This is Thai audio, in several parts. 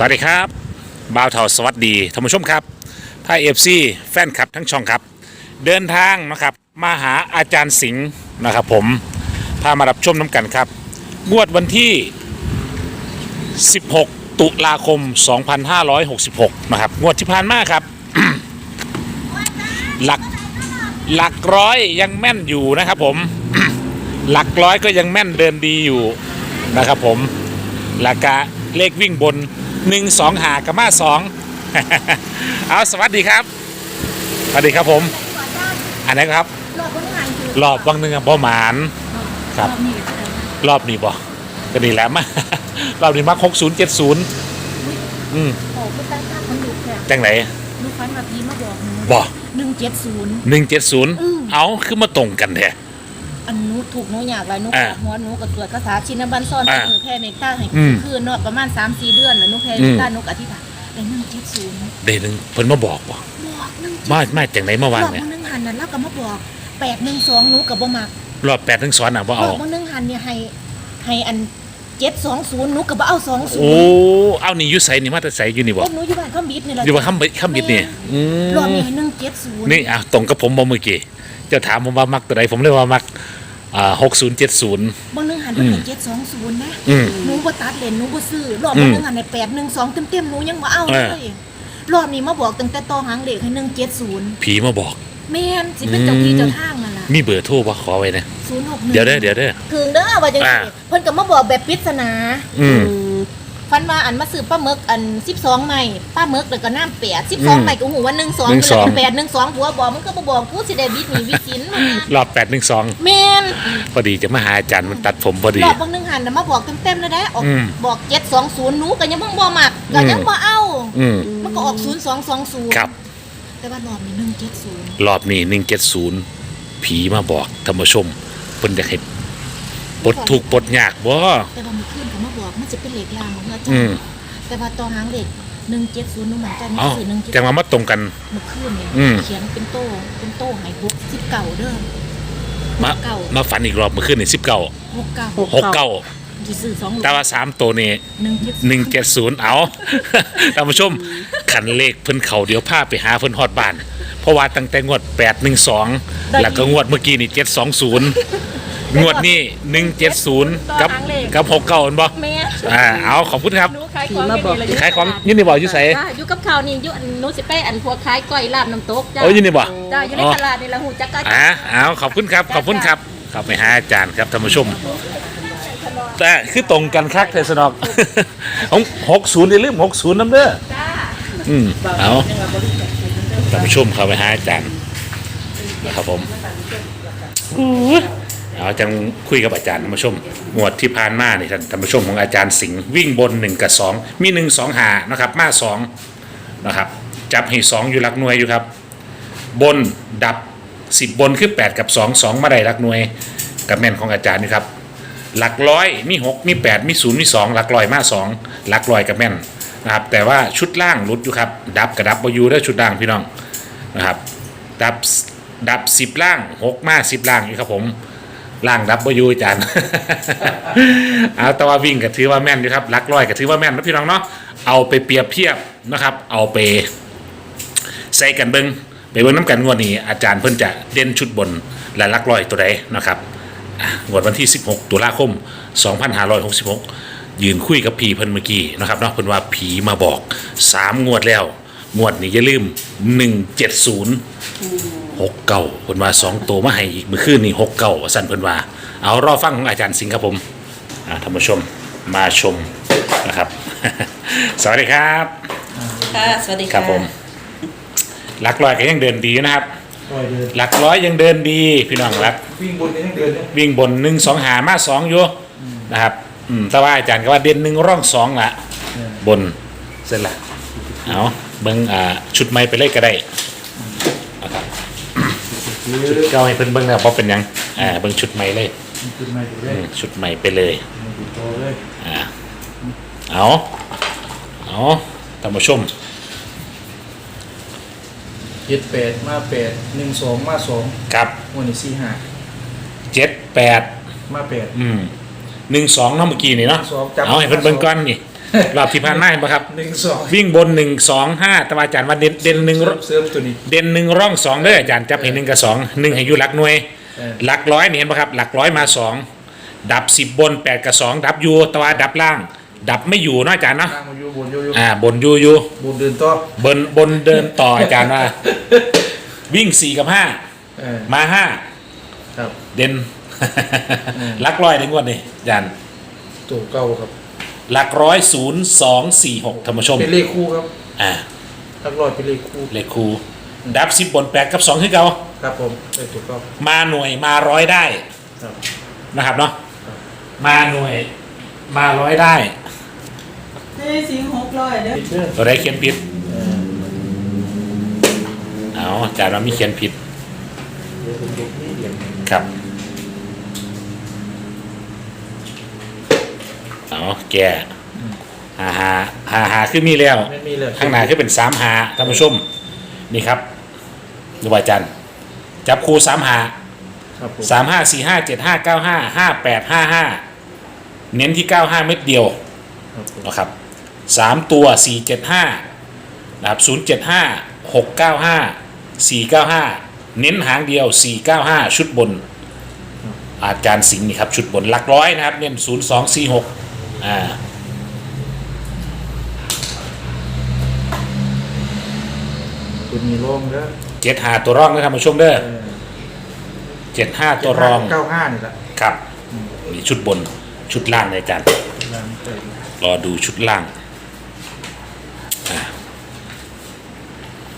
สวัสดีครับบ่าวเทาสวัสดีท่านผู้ชมครับไทยเอฟซีแฟนคลับทั้งช่องครับ เดินทางนะครับมาหาอาจารย์สิงห์นะครับผม พามารับชมน้ำกันครับ งวดวันที่ 16 ตุลาคม 2566 นะครับ งวดที่ผ่านมาครับ หลักหลักร้อยยังแม่นอยู่นะครับผม หลักร้อยก็ยังแม่นเดินดีอยู่นะครับผมแล้วก็เลขวิ่งบน 1 2หากระมาสองเอาสวัสดีครับ สวัสดีครับผม อันไหนครับ รอบคนงานคือรอบวังหนึ่งอะบ่หมานครับ รอบนี้ก็ได้รอบนี้บ่ก็นี่แหล้วมารอบนี้มาหกศูนย์เจ็ดศูนย์อืมโอ้ก็ตั้งค่าคนดูแค่จังไหนลูกฟันมาพีมาบอกหนูบ่หนึ่งเจ็ดศูนย์หนึ่งเจ็ดศูนย์อืมเอาคือมาตรงกันแท้อั นหนูถูกหนูอยากไรหนูอ่าขอหัวหนูกับตรวจกระสาชินบันซ่อนอ่าหนูแพ้เมกต้าให้อืมคืนเนาะประมาณสามสี่เดือนแล้วหนูแพ้อืเมมกต้าหนูกับอธิษฐานได้หนึ่งเจ็ดศูนย์เดยวหนึงเพิ่นมาบอกบ่บอกหนึ่งมามาจังไหนเมื่อวานรอบเนี่ยมันหนึ่งหันนั่นแล้วก็มาบอกแปดหนึ่งสองหนูกับบ่มักรอบแปดถึงสอนอะบ่รเอาอบมันหนึ่งหันเนี่ยให้ให้อันเจ็ดสองศูนย์หนูกับบ่เอาสองศูนโอ้ย์เอานี่อยุใสนี่มาแต่ใสอยู่นี่บ่พวกหนูอยู่บ้านข้ามบิดนี่แหละอยู่ว่าคำบิดคำบิดนี่อืมรอบนี้ให้หนึ่งเจ็ดศูนย์นี่อะตรงกับผมบ่เมื่อกี้เจ้าถามผมว่ามักตัวใดผมเลยว่ามัก อ่าหกศูนย์เจ็ดศูนย์ บางหนึงหันอืไปมเจ็ดสองศูนย์นะอืมหนูบ่ตัดเลนหนูบ่ซื้อรอบอืบางมหนึงหันในแปดหนึ่งสองเต็มเต็มๆหนูยังบ่เอาเอเลอยรอบนี้มาบอกตั้งแต่ต่อหางเด็กให้หนึ่งเจ็ดศูนย์ผีมาบอก แม่นสิเป็นเจ้าที่เจ้าทางนั่นล่ะมีเบอร์โทรบ่ขอไว้นะ ศูนย์หกหนึ่งเดี๋ยวเด้อเดี๋ยวเด้อ ถึงเด้อว่าจังอ่าซี่เพิ่นก็มาบอกแบบปริศนา อืม ฟันมาอันมาซื้อป้าหมึกอัน12ใหม่ป้าหมึกแล้วก็น้ำแปดอืม12ใหม่ก็หูว่า12หนึ่งสองก็เลยเป็น8 12ผัวบอกมันก็บ่บอกกูสิได้บิดหนีวิสินมันนะรอบแปดหนึ่งสองแม่นพอดีจะมาหาอาจารย์มันตัดผมพอดีรอบบางหนึงหันน่ะมาบอกเต็มๆเลยได้ออกอืมบอกเจ็ดสองศูนย์หนูก็ยังเพิ่งบ่มักก็ยังบ่เอาอืมมันก็ออกศูนย์สองสองศูนย์ครับแต่ว่ารอบนี้หนึ่งเจ็ดศูนย์รอบนี้หนึ่งเจ็ดศูนย์ผีมาบอกธรรมชมเพิ่นจะให้ ปลดทุกข์ปลดยากบ่ แต่ว่ามันขึ้นเขามาบอกมันจะเป็นเหล็กลางของอาจาอืรมย์แต่ว่าตอนหางเหล็กหนึ่งเจ็ดศูนย์หนูเหมือนกันเอ้าสื่อหนึ่งเจ็ดจังมามาตรงกัน มันขึ้นเนี่ยอืม เขียนเป็นโต้เป็นโต้หายหกสิบเก่าเด้อมาเก้ามาฝันอีกรอบเมื่อคืนนี่สิบเก้าหกเก่าหกเก้าที่สื่อสองแต่ว่าสามตัวนี่หนึ่งเจ็ดหนึ่งเจ็ดศูนย์เอาท่านผู้ชมขันเลขเพิ่นเขาเดี๋ยวพาไปหาเพิ่นฮอดบ้าน เพราะว่าตั้งแต่งวดแปดหนึ่งสองแล้วก็งวดเมื่อกี้นี่เจ็ดสองศูนย์ งวดนี้หนึ่งเจ็ดศูนย์กับกับหกเก้าเห็นบ่แม่อ่าเอาขอบคุณครับหนูขายของอยู่นี่เลยขายของยินดีบอกอยู่ใส่จ้าอยู่กับข้าวนี่อยู่อันหนูสิไปอันพวกขายก้อยลาบน้ำตกจ้าโอ้ยยินดีบอกจ้าอยู่ในตลาดนี่ละหูจักกันอ่าเอาขอบคุณครับขอบคุณครับเขับไปหาอาจารย์ครับท่านผู้ชมแต่คือตรงกันคักเทศนอกของหกศูนย์อย่าลืมหกศูนย์น้ำเด้อจ้าอืมเอาท่านผู้ชมเข้าไปหาอาจารย์นะครับผม เอาจังคุยกับอาจารย์ท่านผู้ชม หมวดที่ผ่านมาเนี่ยท่านท่านผู้ชมของอาจารย์สิงห์วิ่งบนหนึ่งกับสองมีหนึ่งสองหานะครับมาสองนะครับจับให้สองอยู่หลักหน่วยอยู่ครับ บนดับสิบบนคือแปดกับสองสองมาได้หลักหน่วยกับแม่นของอาจารย์นี่ครับหลักร้อยมีหกมีแปดมีศูนย์มีสองหลักร้อยมาสองหลักร้อยกับแม่นนะครับแต่ว่าชุดล่างหลุดอยู่ครับดับกับดับบอยูได้ชุดล่างพี่น้องนะครับดับดับสิบล่างหกมาสิบล่างอยู่ครับผม ล่างดับบอยูอาจารย์ เอาแต่ว่าวิ่งก็ถือว่าแม่นอยู่ครับลักร้อยก็ถือว่าแม่นนะพี่น้องเนาะเอาไปเปรียบเทียบนะครับ เอาไปใส่กันเบิงไปเบิ้งน้ำกันงวดนี้อาจารย์เพิ่นจะเด่นชุดบนและลักลอยตัวใดนะครับงวดวันที่ 16 ตุลาคม 2566 ยืนคุยกับผีเพิ่นเมื่อกี้นะครับเนาะเพิ่นว่าผีมาบอก 3 งวดแล้ว งวดนี้อย่าลืม 170 6เก่าเพิ่นว่า2ตัวมาให้อีกเมื่อคืนนี้6เก่าสั่นเพิ่นว่า เอารอฟังของอาจารย์สิงห์ครับผมอะท่านผู้ชมมาชมนะครับ สวัสดีครับ ค่ะ สวัสดีครัค่ะบผมหลักร้อยก็ยังเดินดีอยู่นะครับร้อยเดินหลักร้อยยังเดินดีพี่น้องรักวิ่งบนยังเดินเนี่ยวิ่งบนหนึ่งสองหามาสองอยู่นะครับอืมแต่ว่าอาจารย์ก็ว่าเด่นหนึ่งร่องสองละบนเสร็จละเอาเบิ้งอ่าชุดใหม่ไปเลยก็ได้นะครับคือ ชุดเก่าให้เพิ่นเบิ้งแล้วเพราะเป็นหยังอ่าเบิ้งชุดใหม่เลยจุดใหม่ถูกเลอืยมชุดใหม่ไปเลยถูกโตเลยอ่าเอาเอาท่านผู้ชมเจ็ดแปดมาแปดหนึ่งสองมาสองครับวันนี้สี่ห้าเจ็ดแปดมาแปด อืมหนึ่งสองเนาะเมื่อกี้นี่เนาะสองจับ เอาให้เพิ่นเบิ่งก่อนนี่ รอบที่ผ่านมาเห็นปะครับ หนึ่งสองวิ่งบนหนึ่งสองห้าแต่ว่าอาจารย์ว่าเด่นเด่นหนึ่งเสริมเสริมตัวนี้ เด่นหนึ่งร่องสองเด้ออาจารย์จับให้หนึ่งกับสองหนึ่งให้อยู่หลักหน่วย เออ หลักร้อยนี่เห็นปะครับหลักร้อยมาสองดับสิบบนแปดกับสองดับอยู่แต่ว่าดับล่าง ดับไม่อยู่เนาะอาจารย์เนาะล่างมาอยู่บนอยู่อยู่อ่าบนอยู่อยู่บนเดินต่อบนบนเดินต่ออาจารย์ว่า วิ่งสี่กับห้าเออมาห้าครับ เด่นอืมหลักร้อยในงวดนี้อาจารย์ ตัวเก่าครับ หลักร้อยศูนย์สองสี่หกธรรมชมเป็นเลขคู่ครับอ่าทักร้อยเป็นเลขคู่เลขคูดับสิบบนแปดกับสองคือเก่าครับผมเลขถูกต้องมาหน่วยมาร้อยได้ครับนะครับเนาะครับมาหน่วยมาร้อยได้ไม่ได้สิงหกร้อยเด้อผิดเด้อตัวได้เขียนผิดเออเอาอาจารย์เรามีเขียนผิดเดี๋ยวผมยกนี่เดียวครับ เอาแกหาหาหาหาขึ้นมีแล้ว ไม่มีเลยข้างหน้าขึ้นเป็นสามหาท่านผู้ชมนี่ครับดูว่าอาจารย์จับคูสามหาครับผมสามห้าสี่ห้าเจ็ดห้าเก้าห้าห้าแปดห้าห้าเน้นที่เก้าห้าเม็ดเดียวครับผมนะครับสามตัวสี่เจ็ดห้านะครับศูนย์เจ็ดห้าหกเก้าห้าสี่เก้าห้าเน้นหางเดียวสี่เก้าห้าชุดบน อาจารย์สิงห์นี่ครับชุดบนหลักร้อยนะครับเน้นศูนย์สองสี่หก อ่าตัวมีร่องเด้อเจ็ดหาตัวรองนะท่านผู้ชมเด้อเออเจ็ดห้าตัวรองเก้าห้านี่แหละครับนี่ชุดบนชุดล่างเลยอาจารย์ล่างไปดูรอดูชุดล่างอ่า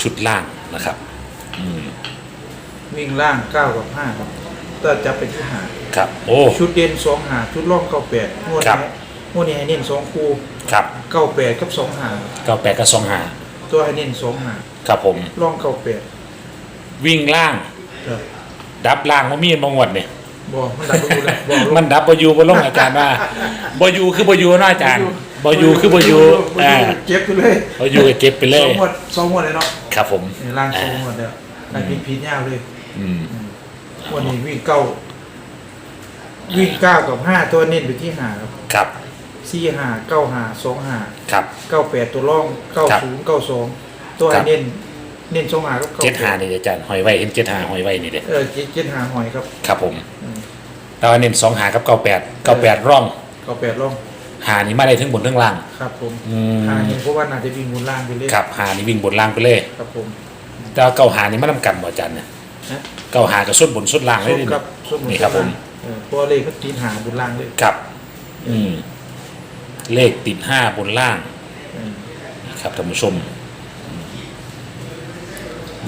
ชุดล่างนะครับวิ่งล่างเก้ากับห้าครับก็จะเป็นที่หาครับ โอ้ ชุดเด่นสองหาชุดร่องเก้าแปดงวดครับนี้ งวดนี้ให้เน้นสองคู่ครับเก้าแปดกับสองหาเก้าแปดกับสองหาตัวให้เน้นสองหาครับผมร่องเก้าแปดวิ่งล่างครับดับล่างว่ามีดบางวดเนี่ยบอกมันดับดูแล้วบอกมันดับบอยูบนลงอาจารย์ว่าบอยูคือบอยูเนาะอาจารย์บอยูคือบอยูบออ่ายูเก็บไปเลยบอยูก็เก็บไปเลสอยงงวดสองงวดเลยเนาะครับผมนี่ล่างสองงวดแล้วล่างพินพินยาวเลยอืมวันนี้วิ่งเก้าวิ่งเก้ากับห้าตัวเน้นไปที่หาครับครับ สี่หาเก้าหาสองหาครับ เก้าแปดตัวร่องเก้าครับศูนย์เก้าสองตัวครัให้บเน้นเน้นสองหากับก้เจ็ดหานี่อาจารย์หอยไว้เห็นเจ็ดหาหอยไว้นี่เด้เออเจ็ดเจ็ดหาหอยครับ ครับผมอืมแต่ว่าเน้นสองหากับเก้าแปดเก้าแปดร่องเก้าแปดร่องหานี่มาได้ทั้งบนทั้งล่าง ครับผมอืมหาเห็นเพราะว่าน่าจะวิ่งบนล่างไปเลยครับหานี่วิ่งบนล่างไปเลยครับผมแต่ว่าเก้าหานี่มันนำกันบ่อาจารย์เนี่ยนะเก้าหากับส้นบนส้นล่างเลยส้มนี่ครับส้มบนนี่ครับผมเออเพราะว่าเลขก็ตีนหาบนล่างเลยครับ อืม เลขติดห้าบนล่างเออครับท่านผู้ชม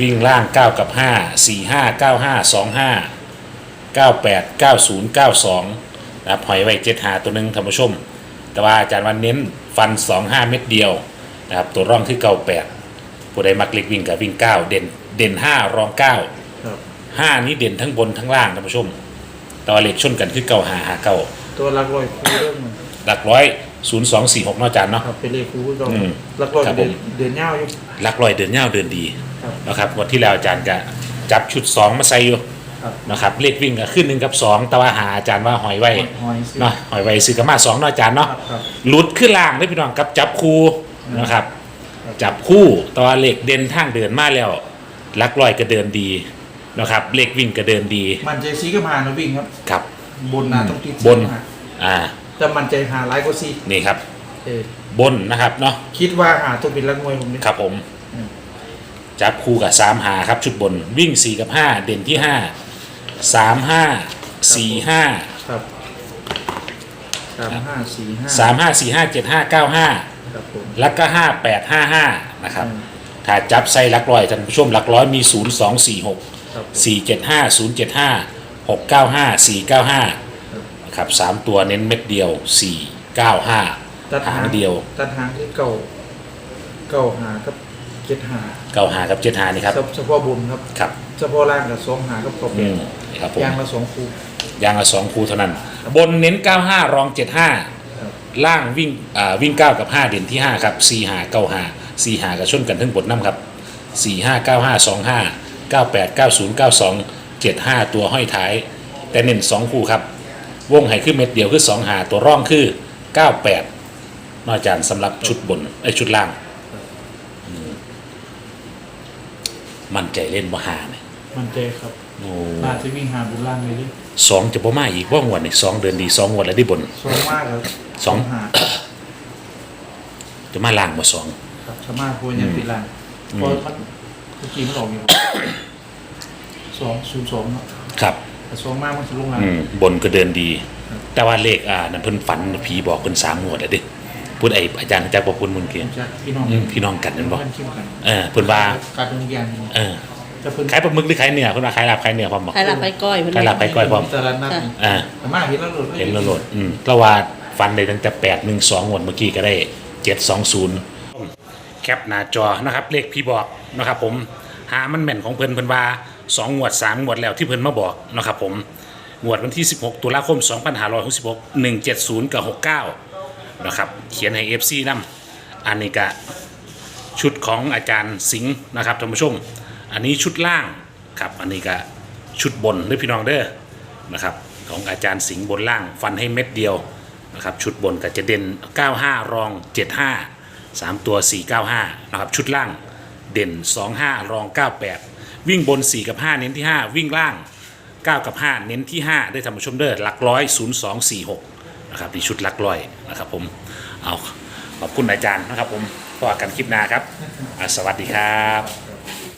วิ่งล่าง 9 กับ 5 4 5 9 5 2 5 9 8 9 0 9 2นะครับหอยไว้7หาตัวหนึ่งท่านผู้ชม แต่ว่าอาจารย์วันเน้นฟัน 2 5 เม็ดเดียวนะครับตัวร่องที่98ผู้ใดมักเล็กวิ่งกับวิ่ง 9 เด่นเด่น 5 รอง9ครับ5นี้เด่นทั้งบนทั้งล่างท่านผู้ชมแต่ว่าเล็กชนกันคือ9 5 5 9ตัวหลักร้อยคูเรื่องมันหลักร้อย 0 2 4 6เนาะอาจารย์เนาะ ครับเป็นเลขคูก็อืมหลักร้อยครับเดือนผม เดือนเงาอยู่หลักร้อยเดินยาวเดินดีครับ นะครับวันที่แล้วอาจารย์ก็จับชุด2มาใส่อยู่ครับ นะครับเลขวิ่งก็ขึ้นหนึ่งกับ2แต่ว่าหาอาจารย์ว่าหอยไว้หอยสิเนาะหอยไว้ซื้อกมาสองเนาะอาจารย์ครัเนาะ บครับ หลุดขึ้นล่างได้พี่น้องกับจับคู่นะครับ จับคู่แตัวาเลขเด่นทางเดินมาแล้วหลักร้อยก็เดินดีนะครับเลขวิ่งก็เดินดีมันใจซีก็มานะวิ่งครับ ครับ บนนะต้องติดบนซีมาอ่า จต่มันใจหาไลายกว่าสี่นี่ครับบนนะครับเนาะคิดว่าหาตัวเป็นรักวยผมนี่ ครับผมจับคู่กับสามหาครับ ชุดบนวิ่งสี่กับห้าเด่นที่ห้าสามห้าสี่ห้าครับสามห้าสี่ห้าสามห้าสี่ห้าเจ็ดห้าเก้าห้าครับผมแล้วก็ห้าแปดห้าห้านะครับถ้าจับไซรักร้อยท่านผู้ชมรักร้อยมีศูนย์สองสี่หกสี่เจ็ดห้าศูนย์เจ็ดห้าหกเก้าห้าสี่เก้าห้า ครับนะครับสามตัวเน้นเม็ดเดียวสี่เก้าห้าตัดหางเดียวตัดหางที่เก่าเก่าหากับเจ็ดหาเก้าหากับเจ็ดหานี่ครับเฉพาะบุญครับครับเฉพาะล่างกับสองหากับเก่าแปอืดมครับผมยางละสองคูยางละสองคูเท่านั้น บนเน้นเก้าห้ารองเจ็ดห้าครับ ล่างวิ่งอ่าวิ่งเก้ากับห้าเด่นที่ห้าครับสี่หาเก้าหาสี่หากับชนกันทั้งบทน้ำครับสี่ห้าเก้าห้าสองห้าเก้าแปดเก้าศูนย์เก้าสองเจ็ดห้าตัวห้อยท้าย แต่เน้นสองคู่ครับ วงไห่ขึ้นเม็ดเดียวคือสองหาตัวร่องคือเก้าแปดเนาะอาจารย์สำหรับชุดบนไอ้ยชุดล่างอืมมั่นใจเล่นบ่หาเนี่ยมันใจครับโอ้น่าจะวิ่งหาบุญล่างเลยดิสองจะบ่มาอีกว่างวดนี่สองเดือนดีสองงวดแล้วได้บนสองมากครับสอง หาจะมาล่างมาสอง ครับชาวบ้านควรยังติดล่างอืม เพราะมันเมื่อกี้มันออกอยู่ สองศูนย์สองเนาะครับ แต่สองมากมันจะลงล่างอืมบนก็เดินดี แต่ว่าเลขอ่านั่นเพิ่นฝันผีบอกเพิ่นสามงวดแล้วเดิพูดไอ้อาจารย์อาจารย์บอกคุณมึงเกียจะพี่น้องอืมพี่น้องกันนั่นบอกเพื่อนเข้มกันเออเพิ่นว่าการดำเนินงานเออจะเพิ่นขายปลาหมึกหรือขายเนื้อเพิ่นว่าขายลาบขายเนื้อพร้อมบอก ใครหลับไปก้อยเพิ่นใครหลับไป ก้อยพร้อม ตลาดนัดนี่อ่า แต่มาเห็นแล้วโหลดเห็นแล้วโหลดอืมก็ว่าฟันได้ตั้งแต่แปดหนึ่งสองงวดเมื่อกี้ก็ได้เจ็ดสองศูนย์แคปหน้าจอนะครับ เลขพี่บอกนะครับผมหามันแม่นของเพิ่นเพิ่นว่า สองงวดสามงวดแล้วที่เพิ่นมาบอกนะครับผมงวดวันที่ 16 ตุลาคม 2566 170กับ69นะครับเขียนให้ FC นำอันนี้ก็ชุดของอาจารย์สิงห์นะครับท่านผู้ชม อันนี้ชุดล่างครับอันนี้ก็ชุดบนเด้อพี่น้องเด้อนะครับของอาจารย์สิงห์บนล่างฟันให้เม็ดเดียวนะครับชุดบนก็จะเด่น 95 รอง 75 3 ตัว 495นะครับชุดล่างเด่น 25 รอง 98 วิ่งบน 4 กับ 5 เน้นที่ 5 วิ่งล่าง 9 กับ 5 เน้นที่ 5 ได้ทำผู้ชมเด้อหลักร้อย 0246 นะครับที่ชุดหลักร้อยนะครับผมเอาขอบคุณอาจารย์นะครับผมพอกันคลิปหน้าครับ สวัสดีครับ